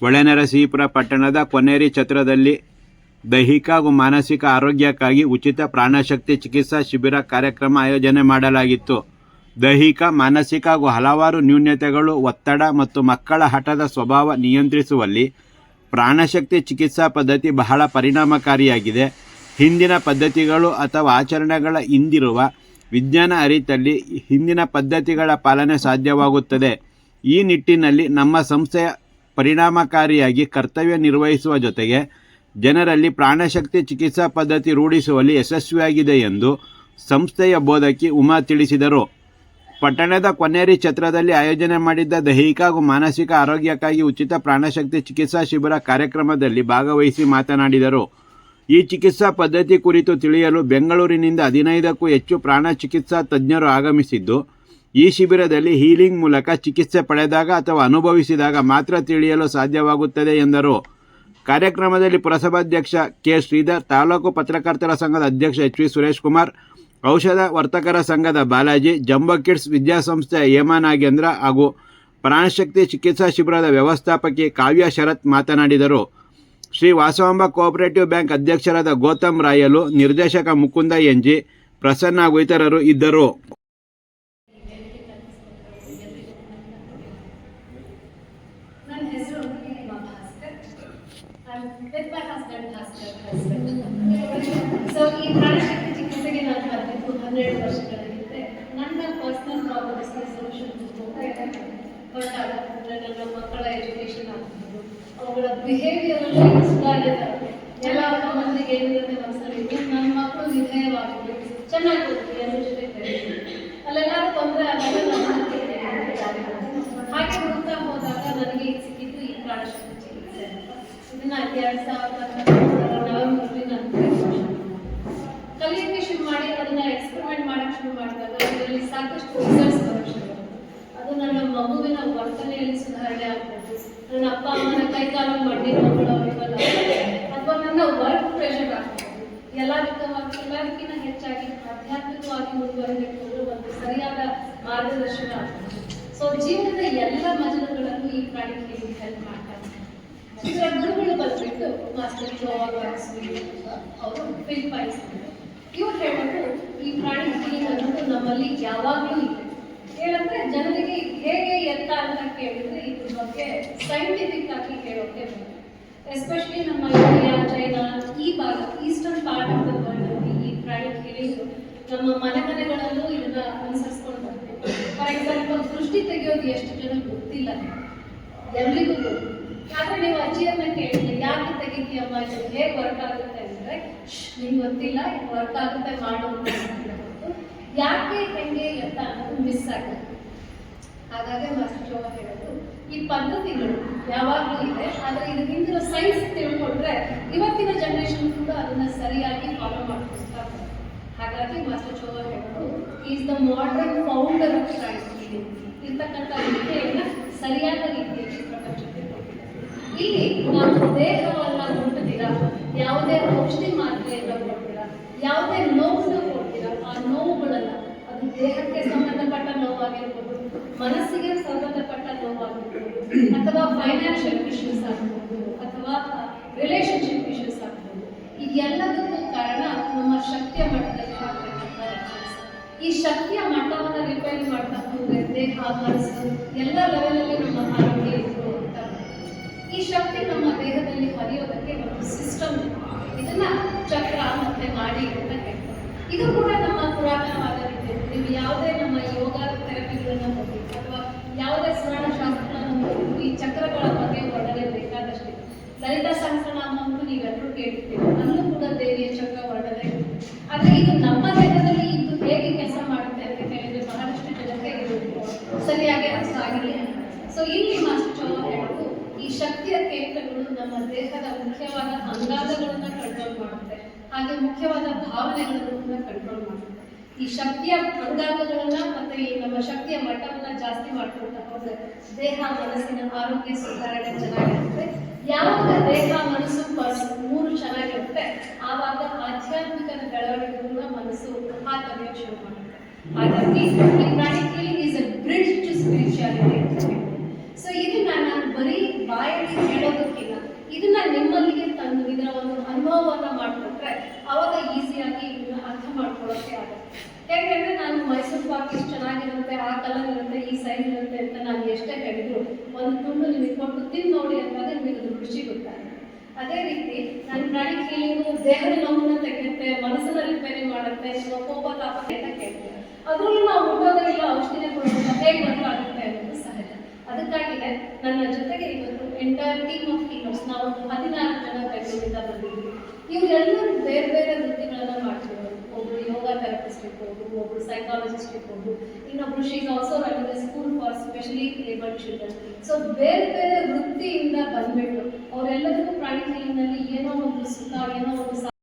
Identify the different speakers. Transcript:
Speaker 1: ಹೊಳೆನರಸೀಪುರ ಪಟ್ಟಣದ ಕೊನೇರಿ ಛತ್ರದಲ್ಲಿ ದೈಹಿಕ ಹಾಗೂ ಮಾನಸಿಕ ಆರೋಗ್ಯಕ್ಕಾಗಿ ಉಚಿತ ಪ್ರಾಣಶಕ್ತಿ ಚಿಕಿತ್ಸಾ ಶಿಬಿರ ಕಾರ್ಯಕ್ರಮ ಆಯೋಜನೆ ಮಾಡಲಾಗಿತ್ತು. ದೈಹಿಕ, ಮಾನಸಿಕ ಹಾಗೂ ಹಲವಾರು ನ್ಯೂನ್ಯತೆಗಳು ಒತ್ತಡ ಮತ್ತು ಮಕ್ಕಳ ಹಠದ ಸ್ವಭಾವ ನಿಯಂತ್ರಿಸುವಲ್ಲಿ ಪ್ರಾಣಶಕ್ತಿ ಚಿಕಿತ್ಸಾ ಪದ್ಧತಿ ಬಹಳ ಪರಿಣಾಮಕಾರಿಯಾಗಿದೆ. ಹಿಂದಿನ ಪದ್ಧತಿಗಳು ಅಥವಾ ಆಚರಣೆಗಳ ಹಿಂದಿರುವ ವಿಜ್ಞಾನ ಅರಿತಲ್ಲಿ ಹಿಂದಿನ ಪದ್ಧತಿಗಳ ಪಾಲನೆ ಸಾಧ್ಯವಾಗುತ್ತದೆ. ಈ ನಿಟ್ಟಿನಲ್ಲಿ ನಮ್ಮ ಸಂಸ್ಥೆಯ ಪರಿಣಾಮಕಾರಿಯಾಗಿ ಕರ್ತವ್ಯ ನಿರ್ವಹಿಸುವ ಜೊತೆಗೆ ಜನರಲ್ಲಿ ಪ್ರಾಣಶಕ್ತಿ ಚಿಕಿತ್ಸಾ ಪದ್ಧತಿ ರೂಢಿಸುವಲ್ಲಿ ಯಶಸ್ವಿಯಾಗಿದೆ ಎಂದು ಸಂಸ್ಥೆಯ ಬೋಧಕಿ ಉಮಾ ತಿಳಿಸಿದರು. ಪಟ್ಟಣದ ಕೊನೇರಿ ಛತ್ರದಲ್ಲಿ ಆಯೋಜನೆ ಮಾಡಿದ್ದ ದೈಹಿಕ ಹಾಗೂ ಮಾನಸಿಕ ಆರೋಗ್ಯಕ್ಕಾಗಿ ಉಚಿತ ಪ್ರಾಣಶಕ್ತಿ ಚಿಕಿತ್ಸಾ ಶಿಬಿರ ಕಾರ್ಯಕ್ರಮದಲ್ಲಿ ಭಾಗವಹಿಸಿ ಮಾತನಾಡಿದರು. ಈ ಚಿಕಿತ್ಸಾ ಪದ್ಧತಿ ಕುರಿತು ತಿಳಿಯಲು ಬೆಂಗಳೂರಿನಿಂದ ಹದಿನೈದಕ್ಕೂ ಹೆಚ್ಚು ಪ್ರಾಣ ಚಿಕಿತ್ಸಾ ತಜ್ಞರು ಆಗಮಿಸಿದ್ದು ಈ ಶಿಬಿರದಲ್ಲಿ ಹೀಲಿಂಗ್ ಮೂಲಕ ಚಿಕಿತ್ಸೆ ಪಡೆದಾಗ ಅಥವಾ ಅನುಭವಿಸಿದಾಗ ಮಾತ್ರ ತಿಳಿಯಲು ಸಾಧ್ಯವಾಗುತ್ತದೆ ಎಂದರು. ಕಾರ್ಯಕ್ರಮದಲ್ಲಿ ಪುರಸಭಾಧ್ಯಕ್ಷ ಕೆ. ಶ್ರೀಧರ್, ತಾಲೂಕು ಪತ್ರಕರ್ತರ ಸಂಘದ ಅಧ್ಯಕ್ಷ ಎಚ್. ವಿ. ಸುರೇಶ್ ಕುಮಾರ್, ಔಷಧ ವರ್ತಕರ ಸಂಘದ ಬಾಲಾಜಿ, ಜಂಬೋ ಕಿಡ್ಸ್ ವಿದ್ಯಾಸಂಸ್ಥೆಯ ಹೇಮಾ ನಾಗೇಂದ್ರ ಹಾಗೂ ಪ್ರಾಣಶಕ್ತಿ ಚಿಕಿತ್ಸಾ ಶಿಬಿರದ ವ್ಯವಸ್ಥಾಪಕಿ ಕಾವ್ಯ ಶರತ್ ಮಾತನಾಡಿದರು. ಶ್ರೀ ವಾಸವಾಂಬ ಕೋಆಪರೇಟಿವ್ ಬ್ಯಾಂಕ್ ಅಧ್ಯಕ್ಷರಾದ ಗೌತಮ್ ರಾಯಲು ನಿರ್ದೇಶಕ ಮುಕುಂದ ಎಂಜಿ ಪ್ರಸನ್ನ ಹಾಗೂ ಇತರರು ಇದ್ದರು
Speaker 2: ನನ್ನ ಹೆಸರು Uma Bhaskar with my husband Bhaskar husband so ಈ ಪ್ರಾಣಶಕ್ತಿ ಚಿಕಿತ್ಸೆಗೆ ನಾನು ಬಂದಿದ್ದು ಹನ್ನೆರಡು ವರ್ಷಗಳ ಹಿಂದೆ ನನ್ನ ಪರ್ಸನಲ್ ಪ್ರಾಬ್ಲಮ್ಸ್ಗೆ ಸೊಲ್ಯೂಷನ್ ಹೊರಟಾಗುತ್ತೆ ನನ್ನ ಮಕ್ಕಳ ಎಜುಕೇಷನ್ ಆಗ್ಬೋದು, ಅವುಗಳ ಬಿಹೇವಿಯರ್ ಸುಧಾರಣೆ ತರುತ್ತೆ ಎಲ್ಲ ಮಂದಿಗೆ ಏನಿರುತ್ತೆ ಮನಸ್ಸಲ್ಲಿ ನನ್ನ ಮಕ್ಕಳು ವಿಧೇಯವಾಗಲಿ ಚೆನ್ನಾಗಿ ಹೋಗ್ಲಿ ಅದ್ರ ಜೊತೆ. ಅಲ್ಲೆಲ್ಲಾದ್ರೂ ತೊಂದರೆ ಆದಾಗ ಹಾಗೆ ಹುಡುಕ್ತಾ ಹೋದಾಗ ನನಗೆ ಇದು ಸಿಕ್ಕಿದ್ದು ಈ ಪ್ರಾಣಶಕ್ತಿ ಚಿಕಿತ್ಸೆ ಅಂತ. ಇದನ್ನ ಎರಡ್ ಸಾವಿರದ ನವೆಂಬರ್ಲಿ ನಾನು ಕಲಿಯೋಕ್ಕೆ ಶುರು ಮಾಡಿ, ಅದನ್ನ ಎಕ್ಸ್ಪೆರಿಮೆಂಟ್ ಮಾಡಕ್ ಶುರು ಮಾಡಿದಾಗ ಅದರಲ್ಲಿ ಸಾಕಷ್ಟು ರಿಸಲ್ಟ್ಸ್ ಬರೋಕ್ಕೆ. ಅದು ನನ್ನ ಮಗುವಿನ ವರ್ತನೆಯಲ್ಲಿ ಸುಧಾರಣೆ ಆಗ್ಬೋದು. ನನ್ನ ಅಪ್ಪ, ಅಮ್ಮನ ಮಡ್ಡಿ ನೋವುಗಳು ಇವೆಲ್ಲ ಅಥವಾ ನನ್ನ ವರ್ಕ್ ಪ್ರೆಷರ್ ಆಗ್ಬೋದು. ಎಲ್ಲದಕ್ಕೂ ಎಲ್ಲದಕ್ಕಿಂತ ಹೆಚ್ಚಾಗಿ ಆಧ್ಯಾತ್ಮಿಕವಾಗಿ ಮುಂದುವರಿಬೇಕು ಅಂದ್ರೆ ಒಂದು ಸರಿಯಾದ ಮಾರ್ಗದರ್ಶನ ಆಗ್ಬೋದು. ಸೊ ಜೀವನದ ಎಲ್ಲ ಮಜಲುಗಳನ್ನು ಈ ಪ್ರಾಣಿಗಳಿಗೆ ಹೆಲ್ಪ್ ಮಾಡ್ತಾರೆ ಇದರ ಗುರುಗಳು ಮಾಸ್ಟರ್ ಜೋವಾಗ್ಸ್ ಅವರು ಇವ್ರು ಹೇಳೋದು ಈ ಪ್ರಾಣಿ ಕ್ಲೀನಿಕ್ ಅನ್ನೋದು ನಮ್ಮಲ್ಲಿ ಯಾವಾಗಲೂ ಇದೆ. ಜನರಿಗೆ ಹೇಗೆ ಎತ್ತ ಅಂತ ಕೇಳಿದ್ರೆ ಇದ್ರ ಸೈಂಟಿಫಿಕ್ ಆಗಿ ಹೇಳೋಕೆ ಎಸ್ಪೆಷಲಿ ನಮ್ಮ ಇಂಡಿಯಾ, ಚೈನಾ, ಈ ಭಾಗ, eastern part of the world ಈ ಪ್ರಾಣಿ ಕ್ಲೀನಿಕ್ ನಮ್ಮ ಮನೆ ಮನೆಗಳಲ್ಲೂ ಇದನ್ನ ಅನುಸರಿಸ್ಕೊಂಡು ಬರ್ತೀವಿ ಫಾರ್ ಎಕ್ಸಾಂಪಲ್ ದೃಷ್ಟಿ ತೆಗೆಯೋದು ಎಷ್ಟು ಜನ ಗೊತ್ತಿಲ್ಲ. ಎಲ್ಲಿಗೂ ಗೊತ್ತು. ಆದ್ರೆ ನೀವು ಅಜ್ಜಿಯನ್ನ ಕೇಳಿದ್ರೆ ಯಾಕೆ ತೆಗಿತೀಯಮ್ಮ ಇದು ಹೇಗೆ ವರ್ಕ್ ಆಗುತ್ತೆ ಅಂದ್ರೆ ನಿಮ್ಗೆ ಗೊತ್ತಿಲ್ಲ, ಇದು ವರ್ಕ್ ಆಗುತ್ತೆ, ಮಾಡು ಅಂತ ಯಾಕೆ ಹೆಂಗೆ ಅಂತ ಅನ್ನೋದು ಮಿಸ್ ಆಗುತ್ತೆ ಹಾಗಾಗಿ ಮಾಸ್ಟರ್ ಜೋಗ ಹೇಳೋದು, ಈ ಪದ್ಧತಿಗಳು ಯಾವಾಗಲೂ ಇದೆ, ಆದ್ರೆ ಇದು ಹಿಂದಿನ ಸೈನ್ಸ್ ತಿಳ್ಕೊಂಡ್ರೆ ಇವತ್ತಿನ ಜನರೇಷನ್ ಕೂಡ ಅದನ್ನ ಸರಿಯಾಗಿ ಫಾಲೋ ಮಾಡ್ಕೊಳ್ತಾ ಇದ್ದಾರೆ. ಹಾಗಾಗಿ ಮಾಸ್ಟರ್ ಚೋಗ ಹೇಳೋದು is the modern founder of science ಇರ್ತಕ್ಕಂಥ ವಿದ್ಯೆಯನ್ನ ಸರಿಯಾದ ಕೊಟ್ಟಿದ್ದಾರೆ. ನಾವು ದೇಹವನ್ನ ಮುಟ್ಟದಿರ ಯಾವುದೇ ಔಷಧಿ ಮಾತ್ರೆಯನ್ನ ಕೊಡ್ತೀರಾ? ಯಾವುದೇ ನೋವನ್ನು ಕೊಡ್ತೀರಾ? ಆ ನೋವುಗಳನ್ನ, ಅದು ದೇಹಕ್ಕೆ ಸಂಬಂಧಪಟ್ಟ ನೋವಾಗಿರ್ಬೋದು, ಮನಸ್ಸಿಗೆ ಸಂಬಂಧಪಟ್ಟ ನೋವಾಗಿರ್ಬೋದು, ಅಥವಾ ಫೈನಾನ್ಷಿಯಲ್ ಇಶ್ಯೂಸ್ ಆಗ್ಬೋದು, ಅಥವಾ ರಿಲೇಶನ್ಶಿಪ್ ಇಶ್ಯೂಸ್ ಆಗ್ಬೋದು ಇದೆಲ್ಲದಕ್ಕೂ ಕಾರಣ ನಮ್ಮ ಶಕ್ತಿಯ ಮಟ್ಟದಲ್ಲಿ. ಈ ಶಕ್ತಿಯ ಮಟ್ಟವನ್ನು ರಿಪೇರಿ ಮಾಡ್ತಾ ದೇಹ, ಮನಸ್ಸು ಎಲ್ಲ ಲೆವೆಲಲ್ಲಿ ನಮ್ಮ ಆರೋಗ್ಯ ಈ ಶಕ್ತಿ ನಮ್ಮ ದೇಹದಲ್ಲಿ ಹರಿಯೋದಕ್ಕೆ ಒಂದು ಸಿಸ್ಟಮ್ ಇದನ್ನ ಚಕ್ರ ಮತ್ತೆ ಮಾಡಿ ಅಂತ ಹೇಳ್ತಾರೆ. ಇದು ಕೂಡ ನಮ್ಮ ಪುರಾತನವಾದ ವಿದ್ಯೆ. ನೀವು ಯಾವುದೇ ನಮ್ಮ ಯೋಗ ಥೆರಪಿಗಳನ್ನ ನೋಡಿ, ಅಥವಾ ಯಾವುದೇ ಸ್ಮರಣಶಾಸ್ತ್ರವನ್ನು ಶಾಸ್ತ್ರ ಈ ಚಕ್ರಗಳ ಬಗ್ಗೆ ವರ್ಣನೆ ಬೇಕಾದಷ್ಟಿದೆ. ಲಲಿತಾ ಅಂತ ನೀವೆಲ್ಲರೂ ಕೇಳಿರ್ತೀವಿ ಹಾಗೆ ಮುಖ್ಯವಾದ ಭಾವನೆಗಳನ್ನು ಕೂಡ ಕಂಟ್ರೋಲ್ ಮಾಡುತ್ತೆ. ಈ ಶಕ್ತಿಯ ಅಂಗಾಂಗಗಳನ್ನ ಮತ್ತೆ ಈ ನಮ್ಮ ಶಕ್ತಿಯ ಮಟ್ಟವನ್ನ ಜಾಸ್ತಿ ಮಾಡ್ಕೊಳ್ತಾ ಹೋದ್ರೆ ದೇಹ, ಮನಸ್ಸಿನ ಆರೋಗ್ಯ ಸುಧಾರಣೆ ಚೆನ್ನಾಗಿರುತ್ತೆ. ಯಾವಾಗ ದೇಹ, ಮನಸ್ಸು ಮೂರು ಚೆನ್ನಾಗಿರುತ್ತೆ, ಆವಾಗ ಆಧ್ಯಾತ್ಮಿಕ ಬೆಳವಣಿಗೆಗಳನ್ನ ಮನಸ್ಸು ಹಾಕಬೇಕು ಶುರು ಮಾಡುತ್ತೆ. ಹಾಗಾಗಿ ಈ ಪ್ರಾಣಿ cleaning is a bridge to spirituality ಅಂತ ಹೇಳ್ಬೋದು. ಸೊ ಇದನ್ನ ನಾನು ಬರೀ ಬಾಯಲ್ಲಿ ಹೇಳೋ ಅನುಭವವನ್ನ ಮಾಡ್ಕೊಟ್ರೆ ಅವಾಗ ಈಸಿಯಾಗಿ ಇದನ್ನ ಅರ್ಥ ಮಾಡ್ಕೊಳ್ಳೋಕೆ ಆಗುತ್ತೆ ಯಾಕೆಂದ್ರೆ ನಾನು ಮೈಸೂರು ಪಾಕ್ ಇಷ್ಟು ಚೆನ್ನಾಗಿರುತ್ತೆ, ಆ ಕಲರ್ ಇರುತ್ತೆ ಈ ಸೈಜ್ ಇರುತ್ತೆ ಅಂತ ನಾನು ಎಷ್ಟೇ ಹೇಳಿದ್ರು ಒಂದು ತುಂಡು ನಿಮಗೆ ಕೊಟ್ಟು ತಿಂದು ನೋಡಿ ಅಂದಾಗ ನಿಮಗೆ ಅದು ರುಚಿ ಗೊತ್ತಾಗುತ್ತೆ. ಅದೇ ರೀತಿ ನನ್ನ ಪ್ರಾಣಿ ಹೀಲಿಂಗು ದೇಹದ ನೋವನ್ನ ತೆಗೆಯುತ್ತೆ ಮನಸ್ಸನ್ನ ರಿಪೇರಿ ಮಾಡುತ್ತೆ ನಿಮ್ಮ ಕೋಪ ತಾಪ ಅಂತ ಅದರಲ್ಲೂ ನಾವು ಹುಟ್ಟೋದ್ರಿಲ್ಲ ಔಷಧಿನೇ ಕೊಡೋದು ಹೇಗೆ ಆಗುತ್ತೆ ಅನ್ನೋದು ಸಹಜ. ಅದಕ್ಕಾಗಿದೆ ನನ್ನ ಜೊತೆಗೆ ಇವತ್ತು ಎಂಟೈರ್ ಟೀಮ್ ಆಫ್ ಹೀಲರ್ಸ್ ನಾವು ಹದಿನಾಲ್ಕು ಜನ ಬೆಂಗಳೂರಿಂದ ಬಂದಿದ್ದೀವಿ. ಇವರೆಲ್ಲರೂ ಬೇರೆ ಬೇರೆ ವೃತ್ತಿಗಳನ್ನು ಥೆರಪಿಸ್ಟ್ ಇರ್ಬೋದು ಒಬ್ರು ಸೈಕಾಲಜಿಸ್ಟ್ ಇರ್ಬೋದು ಇನ್ನೊಬ್ರು she's also run school for specially labour children so ಬೇರೆ ಬೇರೆ ವೃತ್ತಿಯಿಂದ ಬಂದ್ಬಿಟ್ಟು, ಅವರೆಲ್ಲದಕ್ಕೂ ಪ್ರಾಣಿ ಏನೋ ಒಂದು ಸುಖ ಏನೋ ಒಂದು